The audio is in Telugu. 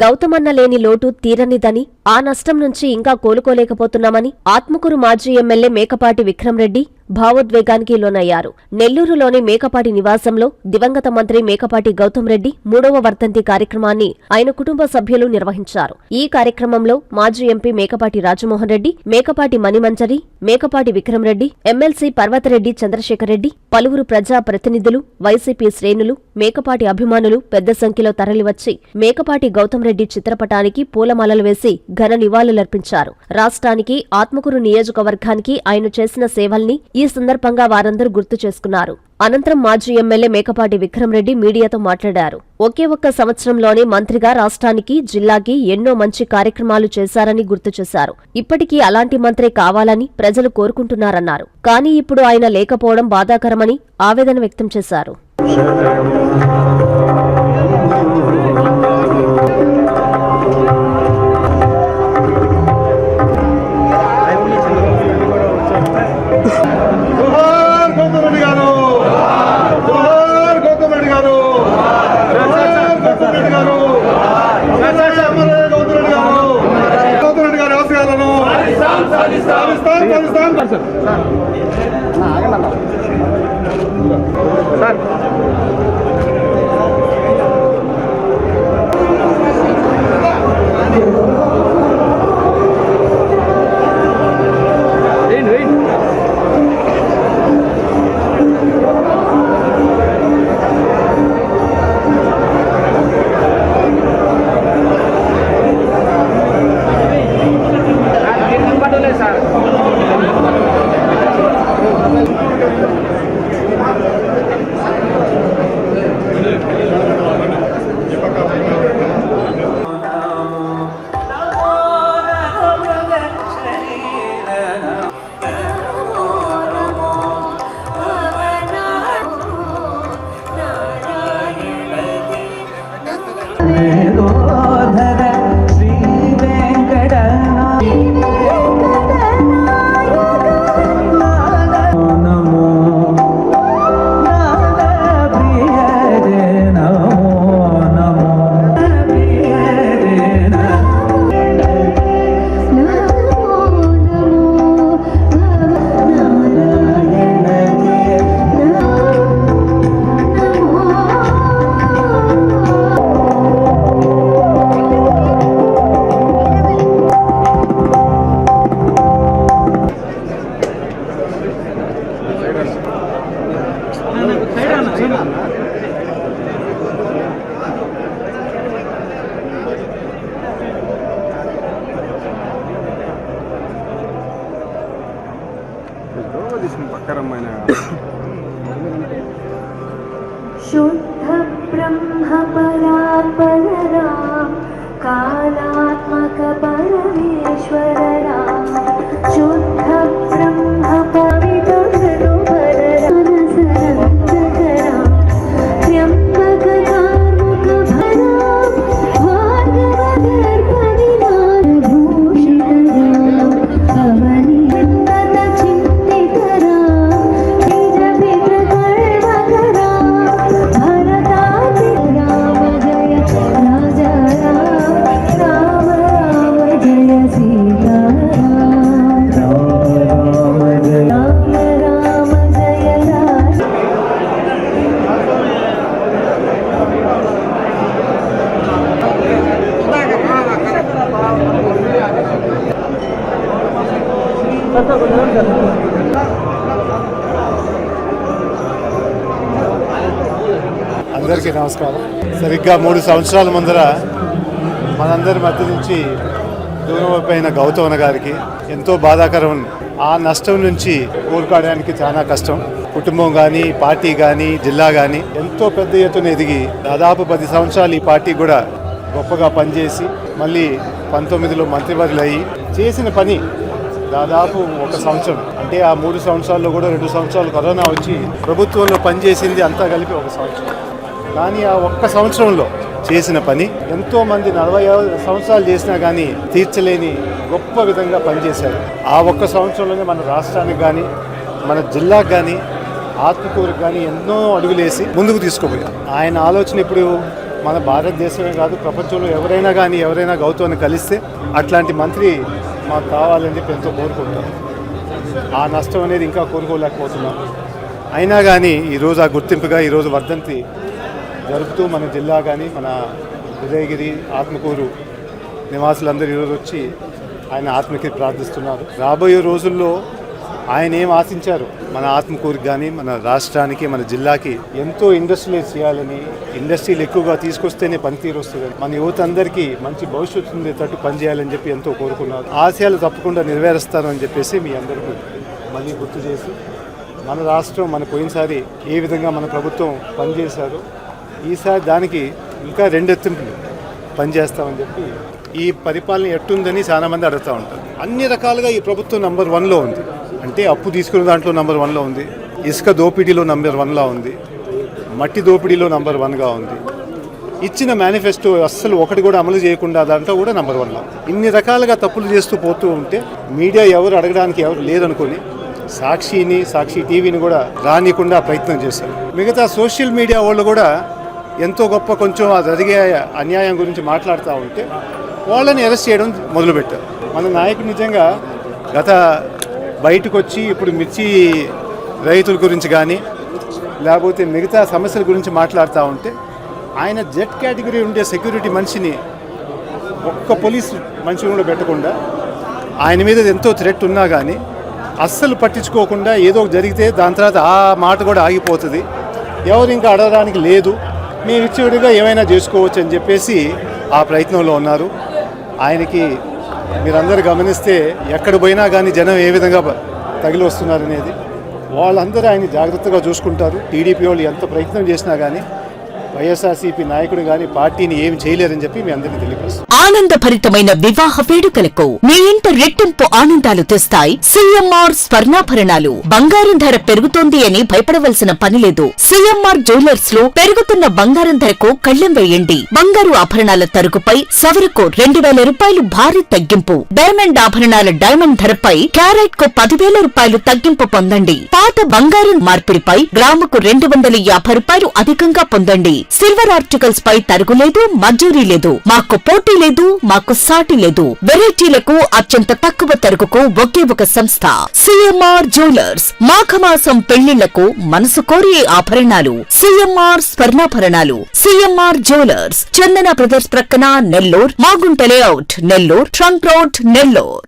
గౌతమన్న లేని లోటు తీరనిదని ఆ నష్టం నుంచి ఇంకా కోలుకోలేకపోతున్నామని ఆత్మకూరు మాజీ ఎమ్మెల్యే మేకపాటి విక్రమరెడ్డి భావోద్వేగానికి లోనయ్యారు. నెల్లూరులోని మేకపాటి నివాసంలో దివంగత మంత్రి మేకపాటి గౌతమ్ రెడ్డి మూడవ వర్ధంతి కార్యక్రమాన్ని ఆయన కుటుంబ సభ్యులు నిర్వహించారు. ఈ కార్యక్రమంలో మాజీ ఎంపీ మేకపాటి రాజమోహన్ రెడ్డి మేకపాటి మణిమంజరి మేకపాటి విక్రమరెడ్డి ఎమ్మెల్సీ పర్వతరెడ్డి చంద్రశేఖర్ రెడ్డి పలువురు ప్రజా ప్రతినిధులు వైసీపీ శ్రేణులు మేకపాటి అభిమానులు పెద్ద సంఖ్యలో తరలివచ్చి మేకపాటి గౌతమ్ రెడ్డి చిత్రపటానికి పూలమాలలు వేసి ఘన నివాళులర్పించారు. రాష్ట్రానికి ఆత్మకూరు నియోజకవర్గానికి ఆయన చేసిన సేవల్ని ఈ సందర్భంగా వారందరూ గుర్తు చేసుకున్నారు. అనంతరం మాజీ ఎమ్మెల్యే మేకపాటి విక్రమరెడ్డి మీడియాతో మాట్లాడారు. ఒకే ఒక్క సంవత్సరంలోనే మంత్రిగా రాష్ట్రానికి జిల్లాకి ఎన్నో మంచి కార్యక్రమాలు చేశారని గుర్తు చేశారు. ఇప్పటికీ అలాంటి మంత్రే కావాలని ప్రజలు కోరుకుంటున్నారన్నారు. కానీ ఇప్పుడు ఆయన లేకపోవడం బాధాకరమని ఆవేదన వ్యక్తం చేశారు. పాకిస్తాన్ వేదోధర शुद्ध ब्रह्म परा परराम कालात्मक परमेश्वर అందరికీ నమస్కారం. సరిగ్గా మూడు సంవత్సరాల ముందర మనందరి మధ్య నుంచి దూరమైపోయిన గౌతమన గారికి ఎంతో బాధాకరం ఆ నష్టం నుంచి కోలుకోవడానికి చాలా కష్టం. కుటుంబం కానీ పార్టీ కానీ జిల్లా కానీ ఎంతో పెద్ద ఎత్తున ఎదిగి దాదాపు పది సంవత్సరాలు ఈ పార్టీ కూడా గొప్పగా పనిచేసి మళ్ళీ పంతొమ్మిదిలో మంత్రివర్యులు అయ్యి చేసిన పని దాదాపు ఒక సంవత్సరం. అంటే ఆ మూడు సంవత్సరాల్లో కూడా రెండు సంవత్సరాలు కరోనా వచ్చి ప్రభుత్వంలో పనిచేసింది అంతా కలిపి ఒక సంవత్సరం. కానీ ఆ ఒక్క సంవత్సరంలో చేసిన పని ఎంతో మంది నలభై సంవత్సరాలు చేసినా కానీ తీర్చలేని గొప్ప విధంగా పనిచేశారు. ఆ ఒక్క సంవత్సరంలోనే మన రాష్ట్రానికి కానీ మన జిల్లాకు కానీ ఆత్మకూరుకు కానీ ఎన్నో అడుగులేసి ముందుకు తీసుకుపోయారు. ఆయన ఆలోచన ఇప్పుడు మన భారతదేశమే కాదు ప్రపంచంలో ఎవరైనా కానీ ఎవరైనా గౌతమ్ని కలిస్తే అట్లాంటి మంత్రి మాకు కావాలని చెప్పి ఎంతో కోరుకుంటాం. ఆ నష్టం అనేది ఇంకా కోరుకోలేకపోతున్నాం అయినా కానీ ఈరోజు ఆ గుర్తింపుగా ఈరోజు వర్ధంతి జరుపుతూ మన జిల్లా కానీ మన ఉదయగిరి ఆత్మకూరు నివాసులందరూ ఈరోజు వచ్చి ఆయన ఆత్మకి ప్రార్థిస్తున్నారు. రాబోయే రోజుల్లో ఆయన ఏం ఆశించారు? మన ఆత్మకూరుకి కానీ మన రాష్ట్రానికి మన జిల్లాకి ఎంతో ఇండస్ట్రియలైజ్ చేయాలని ఇండస్ట్రీలు ఎక్కువగా తీసుకొస్తేనే పనితీరు వస్తుంది. మన యువత అందరికీ మంచి భవిష్యత్తు ఉండేటట్టు పనిచేయాలని చెప్పి ఎంతో కోరుకున్నారు. ఆశయాలు తప్పకుండా నెరవేరుస్తాను అని చెప్పేసి మీ అందరికీ మళ్ళీ గుర్తు చేసి మన రాష్ట్రం మన పోయినసారి ఏ విధంగా మన ప్రభుత్వం పనిచేశారు ఈసారి దానికి ఇంకా రెండెత్తింపులు పనిచేస్తామని చెప్పి ఈ పరిపాలన ఎట్టుందని చాలామంది అడుగుతూ ఉంటారు. అన్ని రకాలుగా ఈ ప్రభుత్వం నంబర్ వన్లో ఉంది. అంటే అప్పు తీసుకున్న దాంట్లో నంబర్ వన్లో ఉంది. ఇసుక దోపిడీలో నంబర్ వన్లో ఉంది. మట్టి దోపిడీలో నంబర్ వన్గా ఉంది. ఇచ్చిన మేనిఫెస్టో అస్సలు ఒకటి కూడా అమలు చేయకుండా దాంట్లో కూడా నంబర్ వన్లో ఇన్ని రకాలుగా తప్పులు చేస్తూ పోతూ ఉంటే మీడియా ఎవరు అడగడానికి ఎవరు లేదనుకొని సాక్షిని సాక్షి టీవీని కూడా రానికుండా ప్రయత్నం చేశారు. మిగతా సోషల్ మీడియా వాళ్ళు కూడా ఎంతో గొప్ప కొంచెం ఆ జరిగే అన్యాయం గురించి మాట్లాడుతూ ఉంటే వాళ్ళని అరెస్ట్ చేయడం మొదలుపెట్టారు. మన నాయకుడు నిజంగా గత బయటకు వచ్చి ఇప్పుడు మిర్చి రైతుల గురించి కానీ లేకపోతే మిగతా సమస్యల గురించి మాట్లాడుతూ ఉంటే ఆయన జెడ్ కేటగిరీ ఉండే సెక్యూరిటీ మనిషిని ఒక్క పోలీస్ మనిషిని కూడా పెట్టకుండా ఆయన మీద ఎంతో థ్రెట్ ఉన్నా కానీ అస్సలు పట్టించుకోకుండా ఏదో ఒకటి జరిగితే దాని తర్వాత ఆ మాట కూడా ఆగిపోతుంది. ఎవరు ఇంకా అడగడానికి లేదు. మేము ఇచ్చేవిడిగా ఏమైనా చేసుకోవచ్చు అని చెప్పేసి ఆ ప్రయత్నంలో ఉన్నారు. ఆయనకి మీరందరూ గమనిస్తే ఎక్కడ పోయినా కానీ జనం ఏ విధంగా తగిలి వస్తున్నారనేది వాళ్ళందరూ ఆయన జాగ్రత్తగా చూసుకుంటారు. టీడీపీ వాళ్ళు ఎంత ప్రయత్నం చేసినా కానీ వైఎస్ఆర్సీపీ నాయకుడు గాని పార్టీని ఏమి చేయలేదని చెప్పి మీ అందరికీ తెలియపరుస్తాం. ఆనందభరితమైన వివాహ వేడుకలకు మీ ఇంట రెట్టింపు ఆనందాలు తెస్తాయి. సిఎంఆర్ స్వర్ణాభరణాలు. బంగారం ధర పెరుగుతోంది అని భయపడవలసిన పని లేదు. సిఎంఆర్ జ్యువెలర్స్లో పెరుగుతున్న బంగారం ధరకు కళ్ళెం వేయండి. బంగారు ఆభరణాల తరుగుపై సవరకు రెండు వేల రూపాయలు భారీ తగ్గింపు. డైమండ్ ఆభరణాల డైమండ్ ధరపై క్యారెట్కు పదివేల రూపాయలు తగ్గింపు పొందండి. పాత బంగారం మార్పిడిపై గ్రాముకు రెండు వందల యాభై రూపాయలు అధికంగా పొందండి. సిల్వర్ ఆర్టికల్స్ పై తరుగులేదు మంజూరీ లేదు. మాకు పోటీ లేదు మాకు సాటి లేదు. వెరైటీలకు అత్యంత తక్కువ తరుగుకు ఒకే ఒక సంస్థ సిఎంఆర్ జ్యువెలర్స్. మాఘమాసం పెళ్ళిళ్ళకు మనసు కోరే ఆభరణాలు సిఎంఆర్ స్వర్ణాభరణాలు సిఎంఆర్ జ్యువెలర్స్. చందన బ్రదర్స్ ప్రక్కన Nellore Magunta layout Nellore trunk road Nellore.